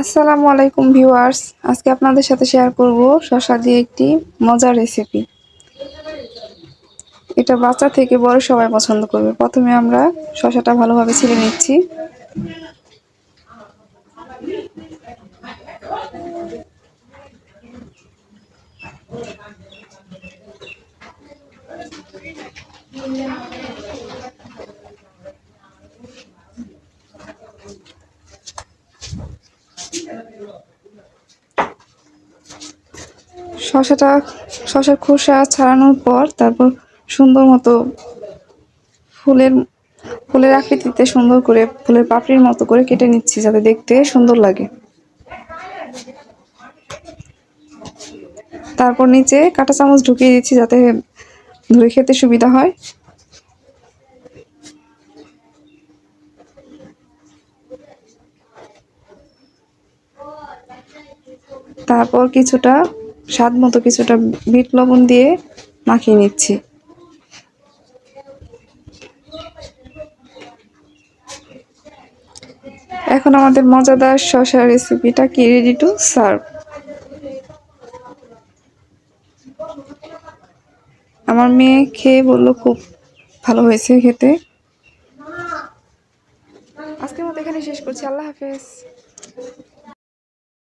আসসালামু আলাইকুম ভিউয়ার্স। আজকে আপনাদের সাথে শেয়ার করব শসা দিয়ে একটি মজার রেসিপি এটা বাচ্চা থেকে বড় সবাই পছন্দ করবে। প্রথমে আমরা শশাটা ভালোভাবে ছিলে নিচ্ছি। শসাটা শশার খোসা ছাড়ানোর পর তারপর সুন্দর মতো ফুলের ফুলের আকৃতিতে সুন্দর করে ফুলের পাপড়ির মতো করে কেটে নিচ্ছি যাতে দেখতে সুন্দর লাগে। তারপর নিচে কাঁটা চামচ ঢুকিয়ে দিচ্ছি যাতে ধরে খেতে সুবিধা হয়। তারপর কিছুটা স্বাদ মতো কিছুটা বিট লবণ দিয়ে মাখিয়ে নিচ্ছি। এখন আমাদের মজাদার শসা রেসিপিটা কি? রেডি টু সার্ভ আমার মেয়ে খেয়ে বলল, খুব ভালো হয়েছে খেতে। আজকের মতো এখানে শেষ করছি। আল্লাহ হাফেজ।